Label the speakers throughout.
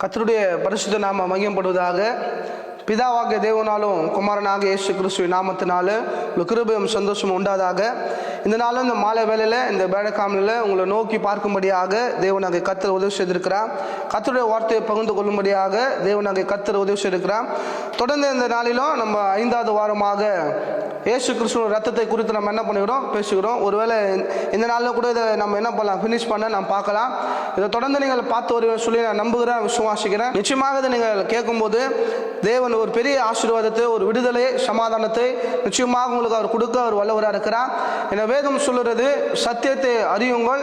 Speaker 1: கத்தருடைய பரிசுத்த நாம மையப்படுவதாக பிதாவாகிய தேவனாலும் குமாரனாக இயேசு கிறிஸ்துவ நாமத்தினால உங்களுக்கு கிருபையும் சந்தோஷம் உண்டாதாக. இந்த நாளும் இந்த மாலை வேலையில் இந்த பேடக்காமலில் உங்களை நோக்கி பார்க்கும்படியாக தேவனாக கத்தர் உதவி செய்திருக்கிறார். கத்தருடைய வார்த்தையை பகிர்ந்து கொள்ளும்படியாக தேவனாக கத்தர் உதவி செய்திருக்கிறார். தொடர்ந்து இந்த நாளிலும் நம்ம ஐந்தாவது வாரமாக ஏசு கிறிஸ்துவின் ரத்தத்தை குறித்து நம்ம என்ன பண்ணுகிறோம் பேசுகிறோம். ஒருவேளை இந்த நாளில் கூட இதை நம்ம என்ன பண்ணலாம் ஃபினிஷ் பண்ண நம்ம பார்க்கலாம். இதை தொடர்ந்து நீங்கள் பார்த்து வருவேன் சொல்லி நான் நம்புகிறேன் விசுவாசிக்கிறேன். நிச்சயமாக இதை நீங்கள் கேட்கும்போது தேவன் ஒரு பெரிய ஆசீர்வாதத்தை ஒரு விடுதலை சமாதானத்தை நிச்சயமாக உங்களுக்கு அவர் கொடுக்க அவர் வல்லவராக இருக்கிறார். என வேதம் சொல்லுறது சத்தியத்தை அறியுங்கள்.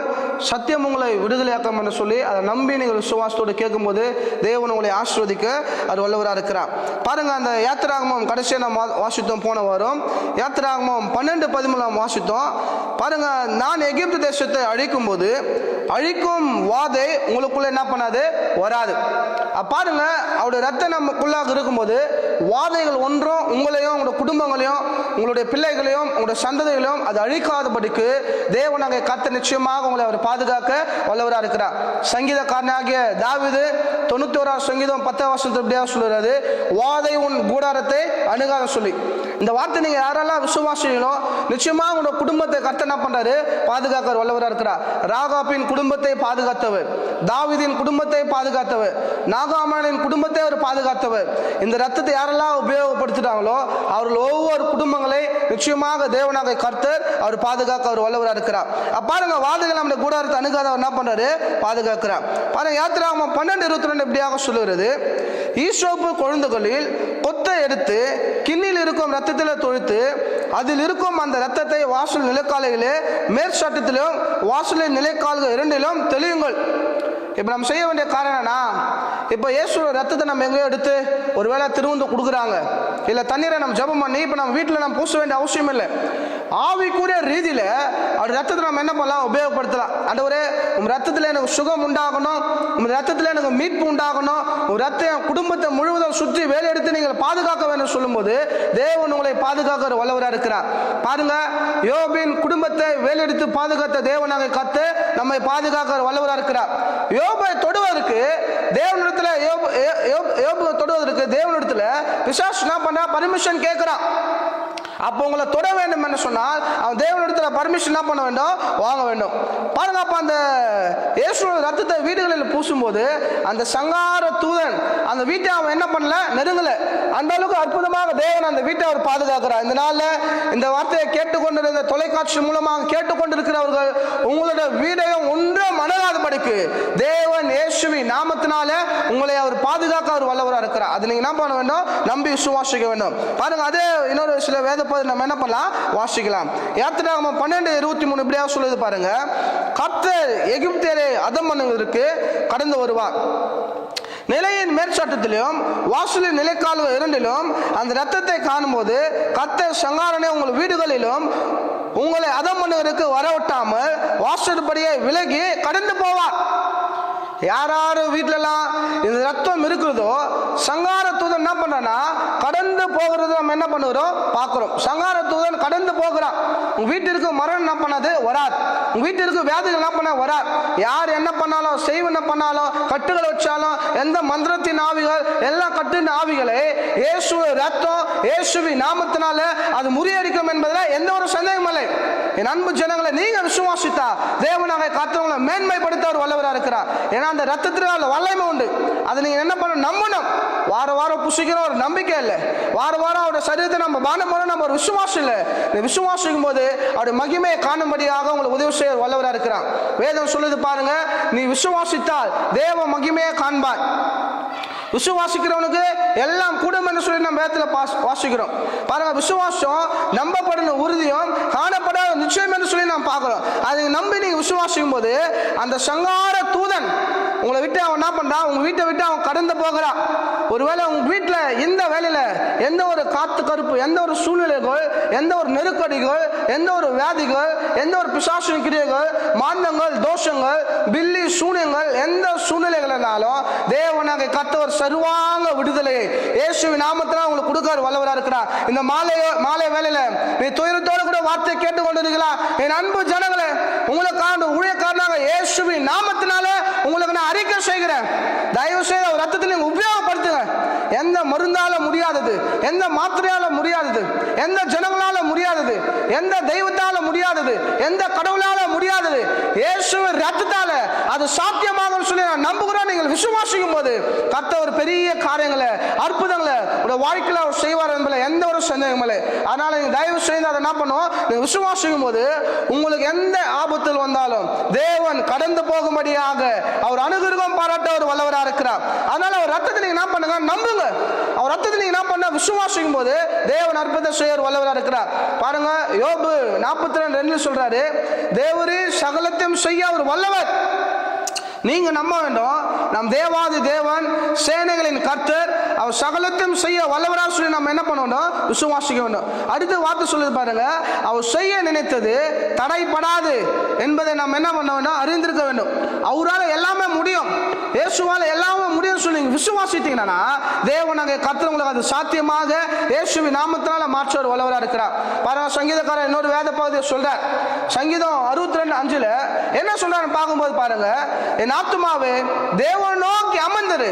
Speaker 1: சத்தியம் உங்களை விடுதலையாக்கம் என்று சொல்லி அதை நம்பி நீங்கள் விசுவாசத்தோடு கேட்கும்போது தேவன் உங்களை ஆசீர்வதிக்க அவர் வல்லவராக இருக்கிறார். பாருங்க அந்த யாத்திராகமம் கடைசியாக நம்ம வாசித்தோம் போன வாரம். யாத்திராகமம் பன்னெண்டு பதிமூணாம் வாசித்தோம். பாருங்க நான் எகிப்து தேசத்தை அழிக்கும் போது அழிக்கும் வாதை உங்களுக்குள்ள என்ன பண்ணாது? வராது. பாருங்க அவருடைய ரத்தம் நமக்குள்ளாக இருக்கும்போது வாதைகள் ஒன்றும் உங்களையும் உங்களுடைய குடும்பங்களையும் உங்களுடைய பிள்ளைகளையும் உங்களுடைய சந்ததிகளையும் அது அழிக்காதபடிக்கு தேவனாக கத்த நிச்சயமாக உங்களை அவர் பாதுகாக்க வல்லவராக இருக்கிறார். சங்கீதக்காரனாகிய தாவீது தொண்ணூத்தி ஓராம் சங்கீதம் பத்தாம் வருஷத்து இப்படியா சொல்லுறது வாதை உன் கூடாரத்தை அணுகாத சொல்லி. இந்த வார்த்தை நீங்க யாரெல்லாம் விசுவாசிங்களோ நிச்சயமா உங்களோட குடும்பத்தை கர்த்தர் என்ன பண்றாரு? பாதுகாக்க வல்லவராக இருக்கிறார். ராகாபின் குடும்பத்தை பாதுகாத்தவர். தாவிதின் குடும்பத்தை பாதுகாத்தவர். நாகாமனின் குடும்பத்தை அவர் பாதுகாத்தவர். இந்த ரத்தத்தை யாரெல்லாம் உபயோகப்படுத்துறாங்களோ அவர்கள் ஒவ்வொரு குடும்பங்களை நிச்சயமாக தேவனாக கர்த்தர் அவர் பாதுகாக்க அவர் வல்லவராக இருக்கிறார். அப்ப பாருங்க வாதைகள் நம்முடைய கூடாரத்தை அணுகாத என்ன பண்றாரு? பாதுகாக்கிறார். பாருங்க யாத்திராமம் பன்னெண்டு இருபத்தி ரெண்டு இப்படியாக சொல்லுகிறது. ஈசோப்பு கொழுந்துகளில் ரத்தத்தை எடுத்து கிண்ணில் இருக்கும் ரத்தத்தில் தொழுத்து அதில் இருக்கும் அந்த ரத்தத்தை வாசல் நிலைக்காலையிலே மேற்சட்டத்திலும் வாசலின் நிலைக்கால்கள் இரண்டிலும் தெளியுங்கள். இப்போ நம்ம செய்ய வேண்டிய காரணம் என்னன்னா இப்போ இயேசுவோட ரத்தத்தை நம்ம எங்கேயோ எடுத்து ஒரு வேளை திருவந்து கொடுக்குறாங்க. இல்லை தண்ணீரை நம்ம ஜெபம் பண்ணி இப்போ நம்ம வீட்டில் நம்ம பூச வேண்டிய அவசியம் இல்லை ஆவிக்குரிய ரீதியில் அவர் ரத்தத்தை நம்ம என்ன பண்ணலாம்? உபயோகப்படுத்தலாம். அண்டவரே உங்கள் ரத்தத்தில் எனக்கு சுகம் உண்டாகணும். உங்கள் ரத்தத்தில் எனக்கு மீட்பு உண்டாகணும். உங்கள் ரத்தம் குடும்பத்தை முழுவதும் சுற்றி வேலையெடுத்து நீங்கள் பாதுகாக்க வேண்டும் சொல்லும்போது தேவன் உங்களை பாதுகாக்கிற வல்லவராக இருக்கிறார். பாருங்க யோபின் குடும்பத்தை வேலையெடுத்து பாதுகாத்த தேவனாக கத்து நம்மை பாதுகாக்கிற வல்லவராக இருக்கிறார். யோபை தொடுவதற்கு தேவனிடத்தில் யோபு யோபு தொடுவதற்கு தேவனிடத்தில் பிசாசு என்ன பண்ணா பர்மிஷன் கேட்குறான். அப்போ உங்களை தொட வேண்டும் என்று சொன்னால் அவன் தேவனிடத்தில் பர்மிஷன் என்ன பண்ண வேண்டும்? வாங்க வேண்டும். பாருங்க அப்போ அந்த இயேசுவோட ரத்தத்தை வீடுகளில் பூசும்போது அந்த சங்கார தூதன் அந்த வீட்டை அவன் என்ன பண்ணல? நெருங்கல. அந்த அளவுக்கு அற்புதமாக தேவன் அந்த வீட்டை அவர் பாதுகாக்கிறார். இந்த நாளில் இந்த வார்த்தையை கேட்டுக்கொண்டிருந்த தொலைக்காட்சி மூலமாக கேட்டுக்கொண்டிருக்கிறவர்கள் உங்களோட வீடையும் ஒன்றும் படிக்கு. தேவன் இயேசுவி நாமத்தினால உங்களை அவர் பாதுகாக்க அவர் வல்லவராக இருக்கிறார். அது நீங்கள் என்ன பண்ண வேண்டும்? நம்பி விசுவாசிக்க வேண்டும். பாருங்க அதே இன்னொரு சில வேத பகுதி நம்ம என்ன பண்ணலாம்? வாசிக்கலாம். யாத்திராகமம் பன்னெண்டு இருபத்தி மூணு இப்படியாக சொல்லுது பாருங்க. கர்த்தர் எகிப்தியரை அதம் பண்ணுவதற்கு கடந்து வருவார். நிலையின் மேற்சட்டத்திலும் வாசலின் நிலைக்கால இரண்டிலும் அந்த ரத்தத்தை காணும்போது கர்த்தர் சங்காரனை உங்கள் வீடுகளிலும் உங்களை அதம் பண்ணுவதற்கு வரவிட்டாமல் வாசற்படியை விலகி கடந்து போவார். யார் யார் வீட்டிலலாம் இந்த ரத்தம் இருக்கிறதோ சங்கார தூதன் என்ன பண்றான்னா கடந்து போகிறது நம்ம என்ன பண்ணுகிறோம் பார்க்குறோம். சங்கார தூதன் கடந்து போகிறான். உங்கள் வீட்டிற்கு மரணம் என்ன பண்ணாது? வராது உங்கள் வீட்டிற்கு வியாதிகள் என்ன பண்ண? வராது யார் என்ன பண்ணாலும் செய்வன பண்ணாலும் கட்டுகளை வச்சாலும் எந்த மந்திரத்தின் ஆவிகள் எல்லா கட்டின் ஆவிகளை இயேசு ரத்தம் இயேசுவி நாமத்தினால அது முறியடிக்கும் என்பதில் எந்த ஒரு சந்தேகமும் இல்லை. என் அன்பு ஜனங்களை நீங்கள் விசுவாசித்தா தேவனாக காத்தவங்களை மேன்மைப்படுத்த அவர் வல்லவராக இருக்கிறார். ஏன்னா அந்த ரத்தத்தில் அதில் வல்லமை உண்டு. அதை நீங்கள் என்ன பண்ண நம்பணும். வார வாரம் புசிக்கிற ஒரு நம்பிக்கை இல்லை. வார வாரம் அவருடைய சரீரத்தை நம்ம பானம் பண்ண நம்ம ஒரு விசுவாசம் இல்லை. இந்த விசுவாசிக்கும் போது அவருடைய மகிமையை காணும்படியாக உங்களுக்கு உதவி செய்ய வல்லவராக இருக்கிறான். வேதம் சொல்லுது பாருங்க நீ விசுவாசித்தால் தேவ மகிமையை காண்பாய். விசுவாசிக்கிறவனுக்கு எல்லாம் கூடும் என்று சொல்லி நம்ம வேதத்தில் பாஸ் வாசிக்கிறோம். பாருங்க விசுவாசம் நம்பப்படின உறுதியும் காணப்படாத நிச்சயம் என்று சொல்லி நாம் பார்க்குறோம். அதை நம்பி நீங்கள் விசுவாசிக்கும் போது அந்த சங்கார தூதன் உங்களை விட்டு அவன் என்ன பண்றான்? உங்க வீட்டை விட்டு அவன் கடந்து போகிறான் ஒருவேளை உங்க வீட்டில் எந்த வேலையில எந்த ஒரு காத்து கருப்பு எந்த ஒரு சூழ்நிலைகள் எந்த ஒரு நெருக்கடிகள் எந்த ஒரு வியாதிகள் எந்த ஒரு பிசாசின் கிரியைகள் மாந்தங்கள் தோஷங்கள் பில்லி சூனியங்கள் எந்த சூழ்நிலைகள் இருந்தாலும் தேவனாக கத்தவர் சர்வாங்க விடுதலை. இயேசுவின் நாமத்தில் உங்களுக்கு கொடுக்கார் வல்லவராக இருக்கிறார் இந்த மாலை மாலை வேலையில் நீ துயரத்தோடு கூட வார்த்தை கேட்டுக்கொண்டிருக்கலாம் என் அன்பு ஜனங்களே உங்களுக்கான ஊழியக்காரனாக இயேசுவின் நாமத்தினால உங்களுக்கு நான் அறிக்கை செய்கிறேன். தயவு செய்து அவர் ரத்தத்தை நீங்கள் உபயோகப்படுத்துங்க. எந்த மருந்தால முடியாதது எந்த மாத்திரையால முடியாதது எந்த ஜனங்களால முடியாதது எந்த தெய்வத்தால முடியாதது எந்த கடவுளால முடியாதது இயேசுவின் ரத்தத்தால அது சாத்தியமாக சொல்லி நான் நம்புகிறேன் விசுவாசிக்கும் போது கத்த ஒரு பெரிய காரியங்களை அற்புதங்களை உடைய வாழ்க்கையில் அவர் செய்வார் என்பதில் எந்த ஒரு சந்தேகம் இல்லை. அதனால நீங்க தயவு செய்து அதை என்ன பண்ணும் நீங்க விசுவாசிக்கும் போது உங்களுக்கு எந்த ஆபத்தில் வந்தாலும் தேவன் கடந்து போகும்படியாக அவர் அனுகிரகம் பாராட்ட ஒரு வல்லவராக இருக்கிறார். அதனால அவர் ரத்தத்தை நீங்க என்ன பண்ணுங்க? நம்புங்க. அவர் ரத்தத்தை நீங்க என்ன பண்ண? விசுவாசிக்கும் போது தேவன் அற்புத ஒரு வல்லவராக இருக்கிறார். பாருங்க யோபு நாற்பத்தி ரெண்டு ரெண்டு சொல்றாரு தேவரே சகலத்தையும் செய்ய அவர் வல்லவர். நீங்க நம்ப வேண்டும். நம் தேவாதி தேவன் சேனைகளின் கர்த்தர் அவர் சகலத்தையும் செய்ய வல்லவராக சொல்லி நம்ம என்ன பண்ணணும் விசுவாசிக்க வேண்டும். அடுத்த வார்த்தை சொல்லுது பாருங்க. அவர் செய்ய நினைத்தது தடைப்படாது என்பதை நாம் என்ன பண்ண வேண்டும்? அறிந்திருக்க வேண்டும். அவரால் எல்லாமே முடியும். இயேசுவால் எல்லாமே முடியும் சொல்லி நீங்கள் விசுவாசித்தீங்கன்னா தேவன் அங்கே கர்த்தர் உங்களுக்கு அது சாத்தியமாக இயேசுவின் நாமத்தினால மாற்றவர் வல்லவராக இருக்கிறார். பாருங்க சங்கீதக்காரர் இன்னொரு வேத பகுதியை சொல்றார். சங்கீதம் அறுபத்தி ரெண்டு அஞ்சுல என்ன சொல்றாருன்னு பார்க்கும்போது பாருங்க என் ஆத்மாவே தேவன் நோக்கி அமர்ந்துரு.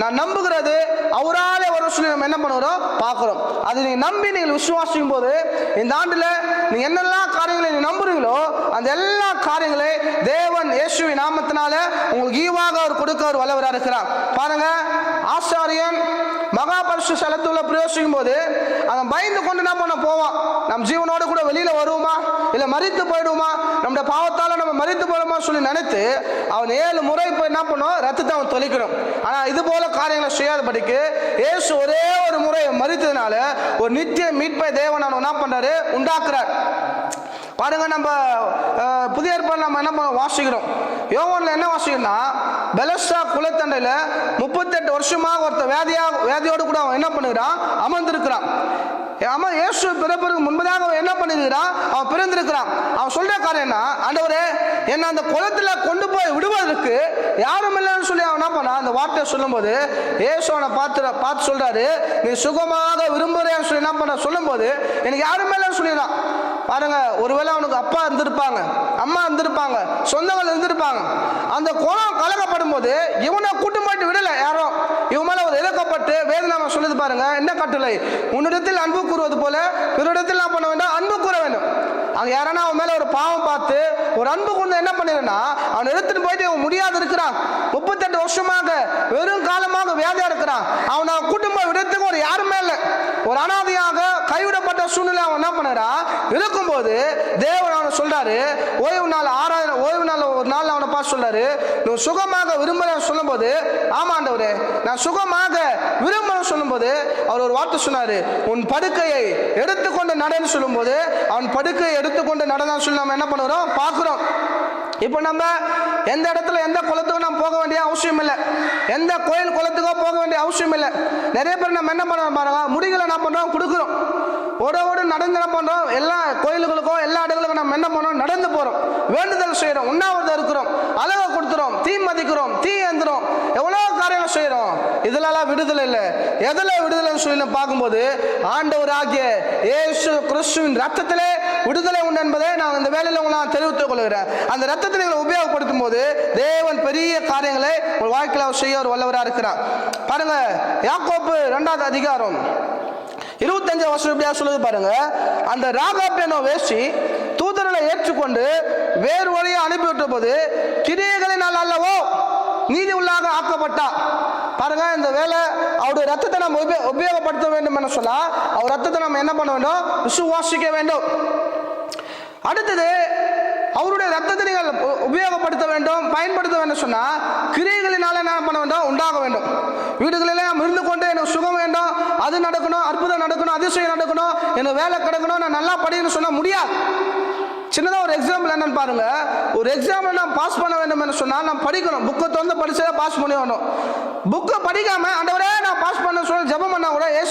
Speaker 1: நான் நம்புகிறது அவராலே ஒரு சொல்லி நம்ம என்ன பண்ணுறோம் பார்க்குறோம். அது நீங்கள் நம்பி நீங்கள் விசுவாசிக்கும் போது இந்த ஆண்டில் நீ என்னெல்லாம் காரியங்களை நீ நம்புறீங்களோ அந்த எல்லா காரியங்களை தேவன் இயேசுவின் நாமத்தினால உங்களுக்கு ஈவாக அவர் கொடுக்க அவர் வல்லவராக இருக்கிறார். பாருங்க ஆசாரியன் மகாபரிசு ஸ்தலத்துல பிரயோசிக்கும் போது அவன் பயந்து கொண்டு என்ன பண்ண போவான்? நம் ஜீவனோடு கூட வெளியில வருவோமா? இல்லை மறித்து போயிடுவோமா? நம்முடைய பாவத்தால் நம்ம மறித்து போயிடுமா சொல்லி நினைத்து அவன் ஏழு முறை போய் என்ன பண்ணும் ரத்தத்தை அவன் தொலைக்கணும். ஆனால் இது போல காரியங்களை செய்யாதபடிக்கு ஏசு ஒரே ஒரு முறை மறித்ததுனால ஒரு நித்திய மீட்பை தேவன் அவன் என்ன பண்ணுறாரு உண்டாக்குறார். பாருங்க நம்ம புதிய ஏற்பாடு நம்ம என்ன பண்ண- வாசிக்கிறோம். யோகனில் என்ன வாசிக்கிறோம்னா பெலஸ்டா குலத்தண்டையில் முப்பத்தெட்டு வருஷமாக ஒருத்த வேதியாக வேதியோடு கூட அவன் என்ன பண்ணுகிறான்? அமர்ந்திருக்கிறான். ஆமா இயேசு பிறப்பிற்கு முன்பதாக அவன் என்ன பண்ணிருக்கிறான் அவன் பிறந்திருக்கிறான். அவன் சொல்ற காரணம் என்ன? ஆண்டவரே என்ன அந்த குளத்துல கொண்டு போய் விடுவதற்கு யாரும் இல்லைன்னு சொல்லி அவன் என்ன பண்ணான்? அந்த வார்த்தையை சொல்லும்போது இயேசு அவனை பார்த்து பார்த்து சொல்றாரு நீ சுகமாக விரும்புறேன்னு சொல்லி என்ன பண்ண? சொல்லும்போது எனக்கு யாருமே இல்லைன்னு சொல்லிடுறான் பாருங்க ஒருவேளை அவனுக்கு அப்பா இருந்திருப்பாங்க அம்மா இருந்திருப்பாங்க சொந்தங்கள் இருந்திருப்பாங்க. அந்த குளம் கலக்கப்படும் போது இவனை கூட்டு போயிட்டு விடல யாரும் இவன் மேல ஒரு இறக்கப்பட்டு வேதனை சொல்லுது பாருங்க என்ன கட்டுலை உன்னிடத்தில் அன்பு கூறுவது போல பிறரிடத்தில் நான் பண்ண வேண்டாம் அன்பு அவன் யாரானா அவன் மேலே ஒரு பாவம் பார்த்து ஒரு அன்பு கொண்டு என்ன பண்ணிடுனா அவன் எடுத்துட்டு போயிட்டு இவன் முடியாது இருக்கிறான். முப்பத்தெட்டு வருஷமாக வெறும் காலமாக வியாதியா இருக்கிறான். அவன் அவன் குடும்ப விடத்துக்கு ஒரு யாருமே இல்லை. ஒரு அனாதையாக கைவிடப்பட்ட சூழ்நிலை அவன் என்ன பண்ணுறான் இருக்கும்போது தேவன் அவனை சொல்றாரு ஓய்வு நாள் ஆறாயிரம் ஓய்வு நாள் ஒரு நாள் அவனை பார்த்து சொல்றாரு நீ சுகமாக விரும்புறேன் சொல்லும்போது ஆமாண்டவரே நான் சுகமாக விரும்புறேன் சொல்லும்போது அவர் ஒரு வார்த்தை சொன்னாரு உன் படுக்கையை எடுத்துக்கொண்டு நடன்னு சொல்லும்போது அவன் படுக்கையை எடுத்துக்கொண்டு நடந்தான்னு சொல்லி நம்ம என்ன பண்ணுறோம்? பார்க்குறோம். இப்போ நம்ம எந்த இடத்துல எந்த குளத்துக்கும் நம்ம போக வேண்டிய அவசியம் இல்லை. எந்த கோயில் குளத்துக்கோ போக வேண்டிய அவசியம் இல்லை. நிறைய பேர் நம்ம என்ன பண்ணுறோம் பாருங்க? முடிகளை என்ன பண்ணுறோம்? கொடுக்குறோம். ஓட ஓட நடந்து என்ன பண்ணுறோம் எல்லா கோயிலுகளுக்கோ எல்லா இடங்களுக்கும் நம்ம என்ன பண்ணுறோம் நடந்து போகிறோம் வேண்டுதல் செய்கிறோம் உண்ணாவிரதம் இருக்கிறோம். அழகை கொடுத்துறோம். தீ மதிக்கிறோம். தீ ஏந்துறோம். எவ்வளோ காரியங்கள் செய்கிறோம் இதுலலாம் விடுதலை இல்லை. எதில் விடுதலைன்னு சொல்லி பார்க்கும்போது ஆண்டவர் ஆகிய இயேசு கிறிஸ்துவின் ரத்தத்திலே விடுதலை உண்டு என்பதை நான் இந்த வேலையில் உங்களை நான் தெரிவித்துக் கொள்கிறேன். அந்த ரத்தத்தை நீங்கள் உபயோகப்படுத்தும் போது தேவன் பெரிய காரியங்களை உங்கள் வாழ்க்கையில் அவர் செய்ய ஒரு வல்லவராக இருக்கிறார். பாருங்க யாக்கோப்பு ரெண்டாவது அதிகாரம். இருபத்தஞ்சு வருஷம் இப்படியா சொல்லுது பாருங்க. அந்த ராகாப்பேனோ வேஷ்டி தூதர்களை ஏற்றுக்கொண்டு வேறு வழியை அனுப்பிவிட்ட போது கிரியைகளினால் அல்லவோ நீதி உள்ளாக ஆக்கப்பட்டா. பாருங்க இந்த வேலை அவருடைய ரத்தத்தை நம்ம உபயோ- உபயோகப்படுத்த வேண்டும் என சொன்னா அவர் ரத்தத்தை நம்ம என்ன பண்ண வேண்டும்? விசுவாசிக்க வேண்டும். அடுத்தது அவருடைய ரத்தத்தை நீங்கள் உபயோகப்படுத்த வேண்டும் பயன்படுத்த வேண்டும் சொன்னால் கிரியைகளினால என்ன பண்ண வேண்டும்? உண்டாக வேண்டும். வீடுகளிலே இருந்து கொண்டு எனக்கு சுகம் வேண்டும் அது நடக்கணும் அற்புதம் நடக்கணும் அதிசயம் நடக்கணும் எனக்கு வேலை கிடைக்கணும் நான் நல்லா படிக்கணும்னு சொன்ன முடியாது. சின்னதாக ஒரு எக்ஸாம்பிள் என்னன்னு பாருங்க. ஒரு எக்ஸாம்பிள் நான் பாஸ் பண்ண வேண்டும் என்று சொன்னால் நான் படிக்கணும். புக்கை திறந்து படிச்சதை பாஸ் பண்ணி வேணும் புக்கை படிக்காம ஆண்டவரே நான் பாஸ் பண்ண சொல்லி ஜப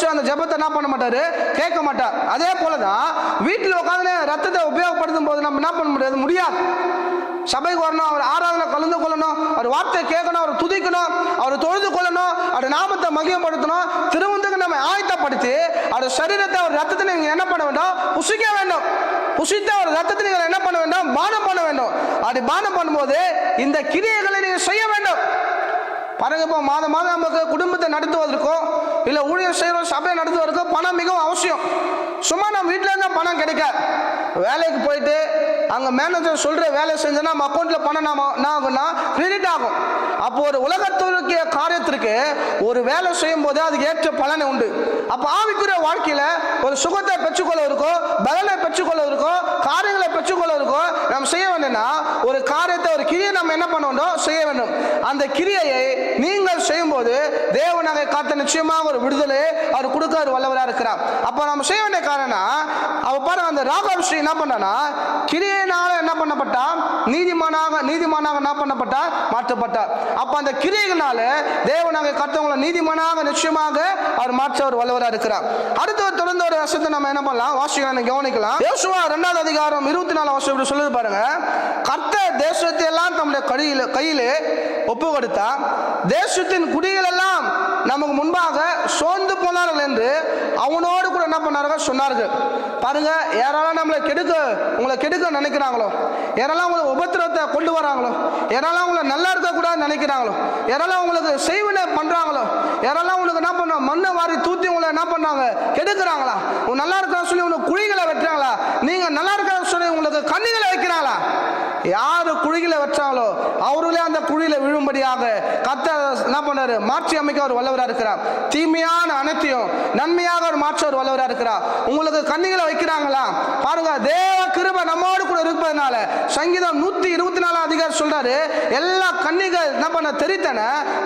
Speaker 1: இயேசு அந்த ஜெபத்தை என்ன பண்ண மாட்டாரு? கேட்க மாட்டார். அதே போல தான் வீட்டில் உட்காந்து ரத்தத்தை உபயோகப்படுத்தும் போது நம்ம என்ன பண்ண முடியாது? முடியாது. சபைக்கு வரணும் அவர் ஆராதனை கலந்து கொள்ளணும் அவர் வார்த்தையை கேட்கணும் அவர் துதிக்கணும் அவர் தொழுது கொள்ளணும் அவர் நாமத்தை மகிமப்படுத்தணும் திருவந்துக்கு நம்ம ஆயத்தப்படுத்தி அவர் சரீரத்தை அவர் ரத்தத்தை நீங்கள் என்ன பண்ண வேண்டும்? புசிக்க வேண்டும். புசித்த ஒரு ரத்தத்தை நீங்கள் என்ன பண்ண வேண்டும்? பானம் பண்ண வேண்டும். அப்படி பானம் பண்ணும்போது இந்த கிரியைகளை நீங்கள் செய்ய வேண்டும். பாருங்க இப்போ மாதம் மாதம் நமக்கு குடும்பத்தை நடத்துவதற்கும் இல்லை ஊழியர் செய்கிறோம் சபையை நடத்துவதற்கோ பணம் மிகவும் அவசியம். சும்மா நம்ம வீட்டில் இருந்தால் பணம் கிடைக்க. வேலைக்கு போயிட்டு அங்கே மேனேஜர் சொல்கிற வேலை செஞ்சோன்னா நம்ம அக்கௌண்ட்டில் பணம் நாம என்ன ஆகும்னா கிரெடிட் ஆகும். அப்போ ஒரு உலகத்துக்கிய காரியத்திற்கு ஒரு வேலை செய்யும் போது அதுக்கு ஏற்ற பலனை உண்டு. அப்போ ஆவிக்குரிய வாழ்க்கையில் ஒரு சுகத்தை பெற்றுக்கொள்ள இருக்கோ பலனை பெற்றுக்கொள்ள இருக்கோ காரியங்களை பெற்றுக்கொள்ள இருக்கோ நம்ம செய்ய வேண்டும்னா ஒரு காரியத்தை ஒரு கிரியை நம்ம என்ன பண்ண வேண்டும்? செய்ய வேண்டும். அந்த கிரியையை நீங்கள் செய்யும்போது தேவனாக காத்த நிச்சயமாக ஒரு விடுதலை அவர் கொடுக்க அவர் வல்லவராக இருக்கிறார். அப்போ நம்ம செய்ய வேண்டிய காரணம் அவ பாருங்க அந்த ராகவ் ஸ்ரீ என்ன பண்ணானா கிரியையினால என்ன பண்ணப்பட்டா நீதிமானாக நீதிமானாக என்ன பண்ணப்பட்டா மாற்றப்பட்டார். அப்ப அந்த கிரியைகளால தேவனாக கத்தவங்களை நீதிமானாக நிச்சயமாக அவர் மாற்ற அவர் வல்லவராக இருக்கிறார். அடுத்து ஒரு தொடர்ந்து ஒரு வருஷத்தை நம்ம என்ன பண்ணலாம்? வாசிக்கலாம் கவனிக்கலாம். யோசுவா ரெண்டாவது அதிகாரம் இருபத்தி நாலு வருஷம் இப்படி சொல்லுது பாருங்க. கர்த்த தேசத்தை எல்லாம் தம்முடைய கையில் கையிலே ஒப்பு கொடுத்தா தேசத்தின் ஸ்திரீகள் எல்லாம் நமக்கு முன்பாக சோர்ந்து போனார்கள் என்று அவனோடு கூட என்ன பண்ணார்கள்? சொன்னார்கள். பாருங்க யாரெல்லாம் நம்மளை கெடுக்க உங்களை கெடுக்க நினைக்கிறாங்களோ யாரெல்லாம் உங்களை உபத்திரத்தை கொண்டு வராங்களோ யாரெல்லாம் உங்களை நல்லா இருக்கக்கூடாதுன்னு நினைக்கிறாங்களோ யாரெல்லாம் உங்களுக்கு செய்வினை பண்றாங்களோ யாரெல்லாம் உங்களுக்கு என்ன பண்ண மண்ணை வாரி தூத்தி உங்களை என்ன பண்ணாங்க? கெடுக்கிறாங்களா? உங்க நல்லா இருக்கான்னு சொல்லி உனக்கு குழிகளை வெட்டுறாங்களா? நீங்க நல்லா இருக்கான்னு சொல்லி உங்களுக்கு கண்ணிகளை வைக்கிறாங்களா? யாரு குழிகளை வச்சாலோ அவர்களே அந்த குழியில விழும்படியாக கத்த என்ன பண்ணாரு? மாற்றி அமைக்க அவர் வல்லவராக இருக்கிறார். தீமையான அனைத்தையும் நன்மையாக அவர் மாற்ற ஒரு வல்லவராக இருக்கிறார். உங்களுக்கு கண்ணிகளை வைக்கிறாங்களா? பாருங்க தேவ கிருப நம்மோடு கூட இருப்பதனால சங்கீதம் நூத்தி இருபத்தி நாலாம் அதிகாரி சொல்றாரு எல்லா கண்ணிகள் என்ன பண்ண தெரித்தன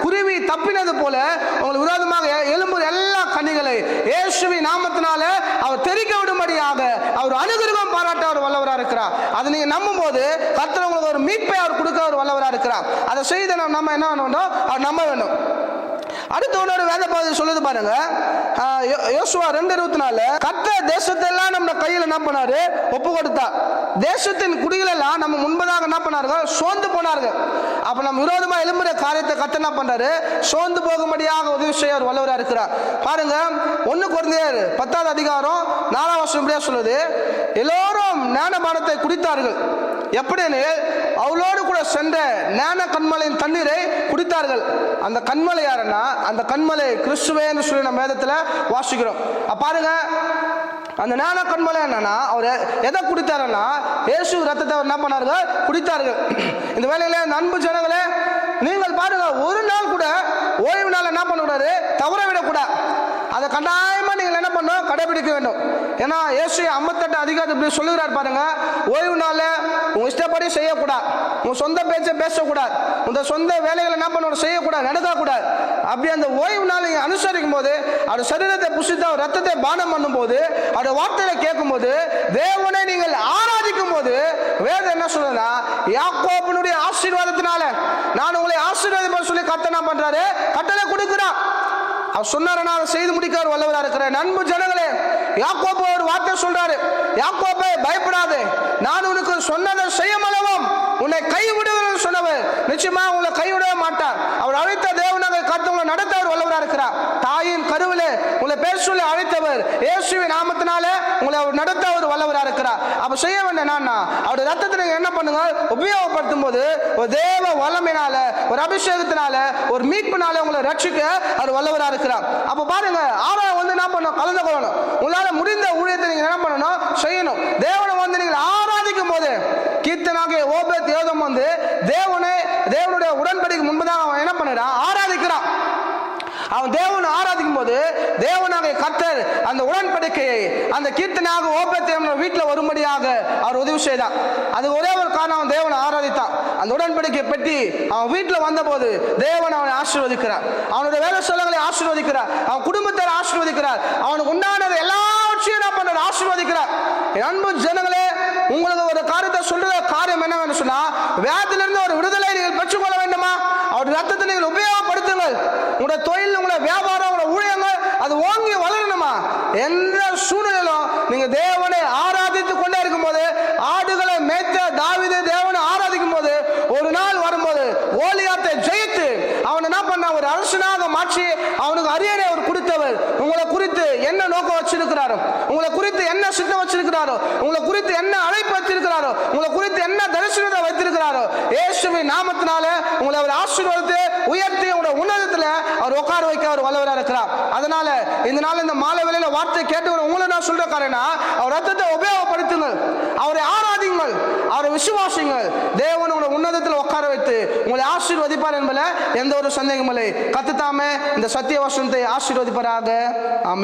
Speaker 1: குருவி தப்பினது போல உங்களுக்கு விரோதமாக எழும்புற எல்லா கண்ணிகளை இயேசுவி நாமத்தினால அவர் தெரிக்க விடும்படியாக அவர் அனுகிரகம் பாராட்ட அவர் வல்லவராக இருக்கிறார். அதை நீங்க நம்பும் போது கர்த்தர் உங்களுக்கு ஒரு மீட்பை அவர் கொடுக்க அவர் வல்லவராக இருக்கிறார். அதை செய்து நம்ம நம்ம என்ன பண்ணணும் அவர் நம்ப வேண்டும். அடுத்து இன்னொரு வேத பகுதி சொல்லுது பாருங்க. யோ- யோசுவா ரெண்டு இருபத்தி நாலு கத்த தேசத்தெல்லாம் நம்ம கையில் என்ன பண்ணாரு? ஒப்பு கொடுத்தா. தேசத்தின் குடிகளெல்லாம் நம்ம முன்பதாக என்ன பண்ணாருங்க? சோர்ந்து போனார்கள் அப்போ நம்ம விரோதமாக எழும்புற காரியத்தை கத்த என்ன பண்ணுறாரு சோர்ந்து போகும்படியாக உதவி செய்ய அவர் வல்லவராக இருக்கிறார். பாருங்க ஒன்று குறைந்தார் பத்தாவது அதிகாரம் நாலாம் வருஷம் இப்படியா சொல்லுது. எல்லோரும் ஞானபானத்தை குடித்தார்கள். எப்படின்னு அவளோடு கூட சென்ற ஞான கண்மலையின் தண்ணீரை குடித்தார்கள். அந்த கண்மலை யாருன்னா அந்த கண்மலை கிறிஸ்துவேன்னு சொல்லி நம்ம வேதத்தில் வாசிக்கிறோம். பாருங்க அந்த ஞான கண்மலை என்னன்னா அவர் எதை குடித்தாருன்னா இயேசு ரத்தத்தை அவர் என்ன பண்ணார்கள் குடித்தார்கள். இந்த வேலையில இந்த அன்பு ஜனங்களே நீங்கள் பாருங்க ஒரு நாள் கூட ஓய்வு நாள் என்ன பண்ணக்கூடாது? தவற விடக்கூடாது அதை கட்டாயமா நீங்கள் என்ன பண்ணணும்? கடைபிடிக்க வேண்டும். ஏன்னா இயேசு ஐம்பத்தெட்டு அதிகாரம் இப்படி சொல்லுகிறார் பாருங்க ஓய்வு நாளில் உன் இஷ்டப்படி செய்யக்கூடாது. உன் சொந்த பேச்சை பேசக்கூடாது. உங்க சொந்த வேலைகளை என்ன பண்ணணும்? செய்யக்கூடாது நடக்கக்கூடாது. அப்படி அந்த ஓய்வு நாள் நீங்க அனுசரிக்கும் போது அவர் சரீரத்தை புசித்து அவர் ரத்தத்தை பானம் பண்ணும்போது அவர் வார்த்தையை கேட்கும்போது தேவனை நீங்கள் ஆராதிக்கும் போது வேதம் என்ன சொல்லுதுன்னா யாக்கோபனுடைய ஆசீர்வாதத்தினால நான் உங்களை ஆசீர்வாதம் சொல்லி கத்தனா பண்ணுறாரு பண்றாரு? கட்டளை கொடுக்குறான் அவர் சொன்னாரனா அதை செய்து முடிக்க வல்லவராக வல்லவரா இருக்கிறார் நண்பு ஜனங்களே யாக்கோபு ஒரு வார்த்தை சொல்றாரு. யாக்கோப்பை பயப்படாதே. நான் சொன்னதை செய்ய மலவும் உன்னை கைவிடுவேன் சொன்னவர். நிச்சயமா உங்களை கைவிடவே மாட்டார். அவர் அழைத்த தேவனாக காத்தவங்களை நடத்த அவர் வல்லவராக இருக்கிறார். தாயின் கருவிலே உங்களை பேர் சொல்லி அழைத்தவர். இயேசுவின் நாமத்தினால உங்களை அவர் நடத்த அவர் வல்லவராக இருக்கிறார். அப்ப செய்ய வேண்டிய என்னன்னா அவருடைய ரத்தத்தை நீங்க என்ன பண்ணுங்க? உபயோகப்படுத்தும் போது ஒரு தேவ வல்லமையினால ஒரு அபிஷேகத்தினால ஒரு மீட்பினால உங்களை ரட்சிக்க அவர் வல்லவராக இருக்கிறார். அப்ப பாருங்க ஆறாவது வந்து என்ன பண்ணணும்? கலந்து கொள்ளணும். உங்களால முடிந்த ஊழியத்தை நீங்க என்ன பண்ணணும்? செய்யணும். தேவ வந்து நீங்கள் ஆராதிக்கும் போது கீர்த்தனாக ஓபத் யோகம் வந்து தேவனை தேவனுடைய உடன்படிக்கை முன்பதாக அவன் என்ன பண்ணுறான் ஆராதிக்கிறான் அவன் தேவனை ஆராதிக்கும் போது தேவனாக கர்த்தர் அந்த உடன்படிக்கையை அந்த கீர்த்தனாக ஓபத்தை வீட்டில் வரும்படியாக அவர் உதவி செய்தான். அது ஒரே ஒரு காரணம் அவன் தேவனை ஆராதித்தான். அந்த உடன்படிக்கை பற்றி அவன் வீட்டில் வந்தபோது தேவன் அவனை ஆசீர்வதிக்கிறார். அவனுடைய வேலை சொல்லங்களை ஆசீர்வதிக்கிறார். அவன் குடும்பத்தை ஆசீர்வதிக்கிறார். அவனுக்கு உண்டானது எல்லாவற்றையும் என்ன பண்ண ஆசீர்வதிக்கிறார். என் அன்பு ஜனங்களே உங்களுக்கு ஒரு காரியத்தை சொல்ற காரியம் என்னவென்று சொன்னா வேதனை ஒரு விடுதலை நீங்கள் பெற்றுக்கொள்ள வேண்டுமா அவருடைய ரத்தத்தை நீங்கள் உபயோகப்படுத்துங்கள் உங்களுடைய தொழில் உங்களுடைய வியாபாரம் உங்களுடைய ஊழியங்கள் அது ஓங்கி வளரணுமா எந்த சூழ்நிலையிலும் நீங்க தேவனை ஆராதித்து கொண்டே இருக்கும்போது ஆடுகளை மேய்த்த தாவீது தேவனை ஆராதிக்கும் போது ஒரு நாள் வரும்போது ஓலியாத்தை ஜெயித்து அவன் என்ன பண்ண ஒரு அரசனாக மாற்றி அவனுக்கு அரியணை அவர் கொடுத்தவர் உங்களை குறித்து என்ன நோக்கம் வச்சிருக்கிறாரோ உங்களை குறித்து என்ன அழைப்பு வச்சிருக்கிறாரோ உங்களை குறித்து என்ன தரிசனத்தை வைத்திருக்கிறாரோ? இயேசுவின் நாமத்தினால உங்களை அவர் ஆசீர்வாதத்தை உயர்த்தி உங்களோட உன்னதத்தில் அவர் உட்கார வைக்க அவர் வல்லவராக இருக்கிறார். அதனால இந்த நாள் இந்த மாலை வேளையில வார்த்தை கேட்டு உங்களை நான் சொல்ற காரணா அவர் ரத்தத்தை உபயோகப்படுத்துங்கள். அவரை ஆராதிங்கள். அவரை விசுவாசிங்கள். தேவன் உங்களை உன்னதத்தில் உட்கார வைத்து உங்களை ஆசீர்வதிப்பார் என்பதில் எந்த ஒரு சந்தேகமில்லை கத்துத்தாம இந்த சத்திய வசனத்தை ஆசீர்வதிப்பாராக. ஆமென்.